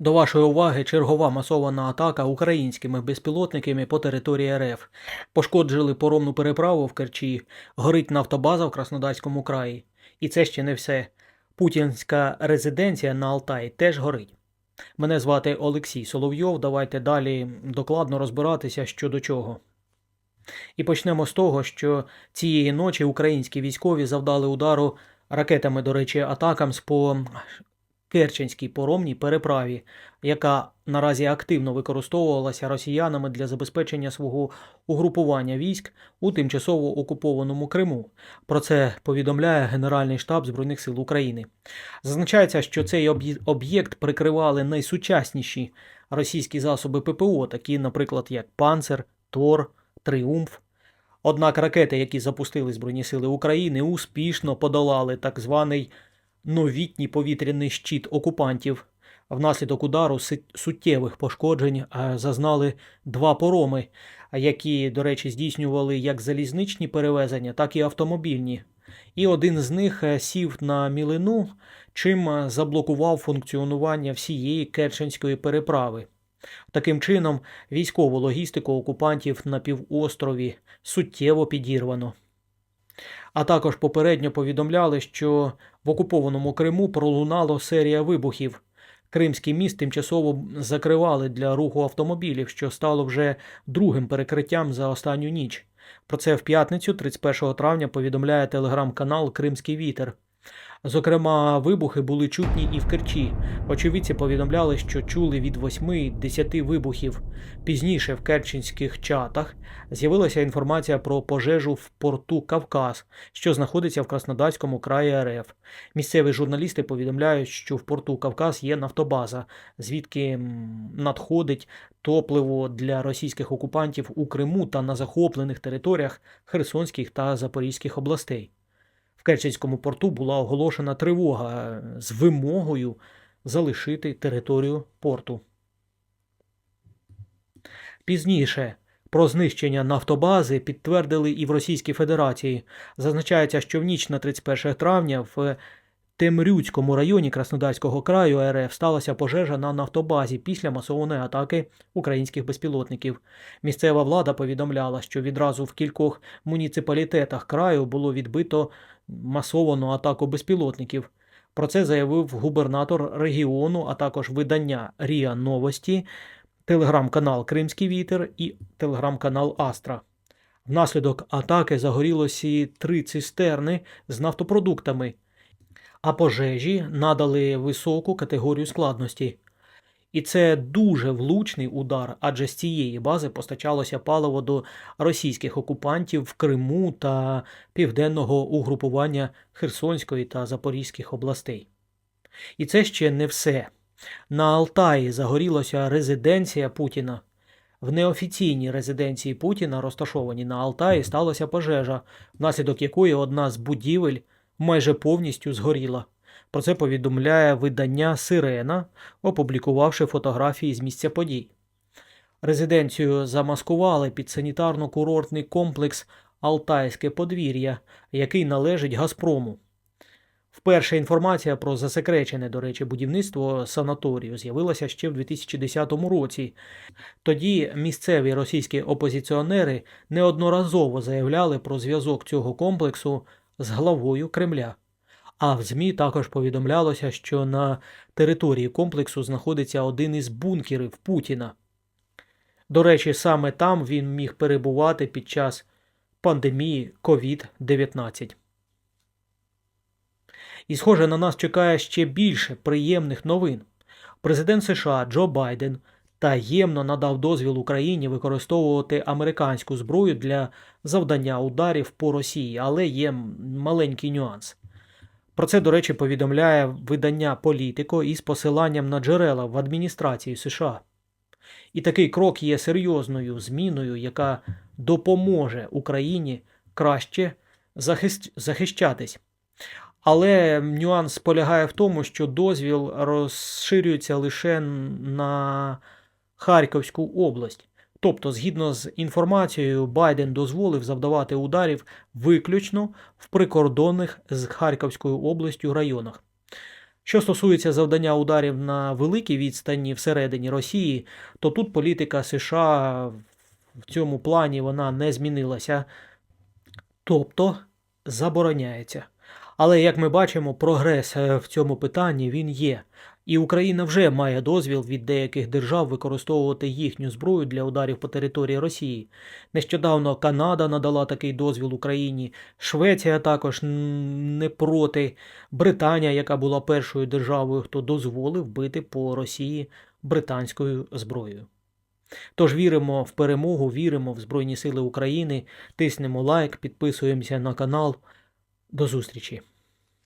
До вашої уваги чергова масована атака українськими безпілотниками по території РФ. Пошкоджили поромну переправу в Керчі, горить нафтобаза в Краснодарському краї. І це ще не все. Путінська резиденція на Алтаї теж горить. Мене звати Олексій Соловйов. Давайте далі докладно розбиратися що до чого. І почнемо з того, що цієї ночі українські військові завдали удару ракетами, до речі, атакам по Керченській поромній переправі, яка наразі активно використовувалася росіянами для забезпечення свого угрупування військ у тимчасово окупованому Криму. Про це повідомляє Генеральний штаб Збройних сил України. Зазначається, що цей об'єкт прикривали найсучасніші російські засоби ППО, такі, наприклад, як Панцер, Тор, Тріумф. Однак ракети, які запустили Збройні сили України, успішно подолали так званий новітній повітряний щит окупантів. Внаслідок удару суттєвих пошкоджень е, зазнали два пороми, які, до речі, здійснювали як залізничні перевезення, так і автомобільні. І один з них е, сів на мілину, чим е, заблокував функціонування всієї Керченської переправи. Таким чином, військову логістику окупантів на півострові суттєво підірвано. А також попередньо повідомляли, що в окупованому Криму пролунало серія вибухів. Кримський міст тимчасово закривали для руху автомобілів, що стало вже другим перекриттям за останню ніч. Про це в п'ятницю, 31 травня, повідомляє телеграм-канал Кримський вітер. Зокрема, вибухи були чутні і в Керчі. Очевидці повідомляли, що чули від 8-10 вибухів. Пізніше в керченських чатах з'явилася інформація про пожежу в порту Кавказ, що знаходиться в Краснодарському краї РФ. Місцеві журналісти повідомляють, що в порту Кавказ є нафтобаза, звідки надходить топливо для російських окупантів у Криму та на захоплених територіях Херсонських та Запорізьких областей. В Керченському порту була оголошена тривога з вимогою залишити територію порту. Пізніше про знищення нафтобази підтвердили і в Російській Федерації. Зазначається, що в ніч на 31 травня в Темрюцькому районі Краснодарського краю РФ сталася пожежа на нафтобазі після масованої атаки українських безпілотників. Місцева влада повідомляла, що відразу в кількох муніципалітетах краю було відбито масовану атаку безпілотників. Про це заявив губернатор регіону, а також видання Ріа Новості, телеграм-канал Кримський Вітер і телеграм-канал Астра. Внаслідок атаки загорілося три цистерни з нафтопродуктами, а пожежі надали високу категорію складності. І це дуже влучний удар, адже з цієї бази постачалося паливо до російських окупантів в Криму та південного угрупування Херсонської та Запорізьких областей. І це ще не все. На Алтаї загорілася резиденція Путіна. В неофіційній резиденції Путіна, розташованій на Алтаї, сталася пожежа, внаслідок якої одна з будівель майже повністю згоріла. Про це повідомляє видання Сирена, опублікувавши фотографії з місця подій. Резиденцію замаскували під санітарно-курортний комплекс Алтайське подвір'я, який належить Газпрому. Вперше інформація про засекречене, до речі, будівництво санаторію з'явилася ще в 2010 році. Тоді місцеві російські опозиціонери неодноразово заявляли про зв'язок цього комплексу з главою Кремля. А в ЗМІ також повідомлялося, що на території комплексу знаходиться один із бункерів Путіна. До речі, саме там він міг перебувати під час пандемії COVID-19. І, схоже, на нас чекає ще більше приємних новин. Президент США Джо Байден таємно надав дозвіл Україні використовувати американську зброю для завдання ударів по Росії, але є маленький нюанс. Про це, до речі, повідомляє видання Політико із посиланням на джерела в адміністрації США. І такий крок є серйозною зміною, яка допоможе Україні краще захищатись. Але нюанс полягає в тому, що дозвіл розширюється лише на Харківську область. Тобто, згідно з інформацією, Байден дозволив завдавати ударів виключно в прикордонних з Харківською областю районах. Що стосується завдання ударів на великій відстані всередині Росії, то тут політика США в цьому плані вона не змінилася, тобто забороняється. Але як ми бачимо, прогрес е, в цьому питанні він є. І Україна вже має дозвіл від деяких держав використовувати їхню зброю для ударів по території Росії. Нещодавно Канада надала такий дозвіл Україні, Швеція також не проти, Британія, яка була першою державою, хто дозволив бити по Росії британською зброєю. Тож віримо в перемогу, віримо в Збройні Сили України, тиснемо лайк, підписуємося на канал. До зустрічі!